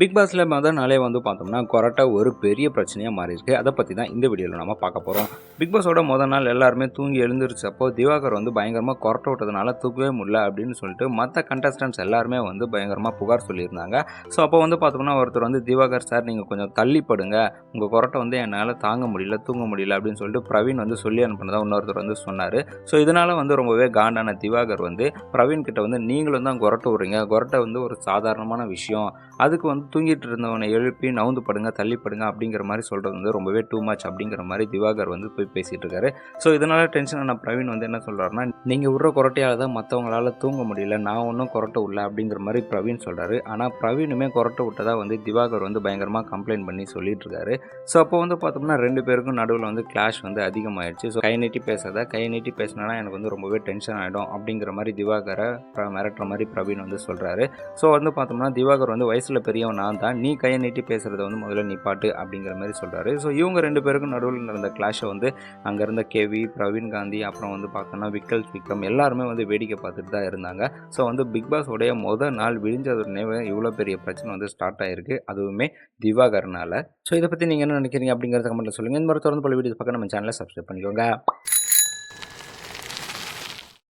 Big பாஸில் முதல் நாளே வந்து பார்த்தோம்னா கொரட்டா ஒரு பெரிய பிரச்சனையாக மாறி இருக்கு அதை பற்றி தான் இந்த வீடியோவில் நம்ம பார்க்க போகிறோம் பிக் பாஸோட முதல் நாள் எல்லாருமே தூங்கி எழுந்திரிச்சப்போ திவாகர் வந்து பயங்கரமாக கொரட்டை விட்டதுனால தூக்கவே முடியல அப்படின்னு சொல்லிட்டு மற்ற கண்டஸ்டன்ட்ஸ் எல்லாருமே வந்து பயங்கரமாக புகார் சொல்லியிருந்தாங்க. ஸோ அப்போ வந்து பார்த்தோம்னா ஒருத்தர் வந்து திவாகர் சார் நீங்கள் கொஞ்சம் தள்ளிப்படுங்க. உங்கள் கொரட்டை வந்து என்னால் தாங்க முடியல தூங்க முடியல அப்படின்னு சொல்லிட்டு பிரவீன் வந்து சொல்லி அனுப்பினதா இன்னொருத்தர் வந்து சொன்னார். ஸோ இதனால் வந்து ரொம்பவே காண்டான திவாகர் வந்து பிரவீன் கிட்ட வந்து நீங்களும் தான் கொரட்டை விடுறீங்க. கொரட்டை வந்து ஒரு சாதாரணமான விஷயம். அதுக்கு வந்து தூங்கிட்டு இருந்தவனை எழுப்பி நவுந்து படுங்க தள்ளி படுங்க அப்படிங்கிற மாதிரி சொல்கிறது வந்து ரொம்பவே டூ மச் அப்படிங்கிற மாதிரி திவாகர் வந்து போய் பேசிகிட்டு இருக்காரு ஸோ இதனால் டென்ஷனான பிரவீன் வந்து என்ன சொல்கிறாருன்னா நீங்கள் விடுற கொரட்டையால் தான் மற்றவங்களால் தூங்க முடியல நான் ஒன்றும் குரட்டை விடல அப்படிங்கிற மாதிரி பிரவீன் சொல்கிறாரு ஆனால் பிரவீனுமே குரட்டை விட்டதாக வந்து திவாகர் வந்து பயங்கரமாக கம்ப்ளைண்ட் பண்ணி சொல்லிட்டு இருக்காரு ஸோ அப்போ வந்து பார்த்தோம்னா ரெண்டு பேருக்கும் நடுவில் வந்து கிளாஷ் வந்து அதிகமாகிடுச்சு ஸோ கை நீட்டி பேசாத கை நீட்டி பேசினா எனக்கு வந்து ரொம்பவே டென்ஷன் ஆகிடும் அப்படிங்கிற மாதிரி திவாகரை மிரட்டுற மாதிரி பிரவீன் வந்து சொல்கிறாரு ஸோ வந்து பார்த்தோம்னா திவாகர் வந்து வயசில் பெரியவன் நான் தான் நீ கையை நீட்டி பேசுகிறத வந்து முதல்ல நிப்பாட்டு அப்படிங்கிற மாதிரி சொல்கிறாரு ஸோ இவங்க ரெண்டு பேருக்கும் நடுவில் நடந்த கிளாஷை வந்து அங்கே இருந்த கேவி பிரவீன் காந்தி அப்புறம் வந்து பார்த்தோன்னா விக்கல் விக்ரம் எல்லாருமே வந்து வேடிக்கை பார்த்துட்டு தான் இருந்தாங்க. ஸோ வந்து பிக் பாஸோடைய உடைய நாள் விழிஞ்சதுடனே இவ்வளோ பெரிய பிரச்சனை வந்து ஸ்டார்ட் ஆயிருக்கு. அதுவுமே திவாகர்னால. ஸோ இதை பற்றி நீங்கள் என்ன நினைக்கிறீங்க அப்படிங்கிறத கமெண்ட்டில் சொல்லுங்கள் இந்த மாதிரி தொடர்ந்து பல வீடியோஸ் பார்க்க நம்ம சேனலை சப்ஸ்கிரைப் பண்ணிக்கோங்க.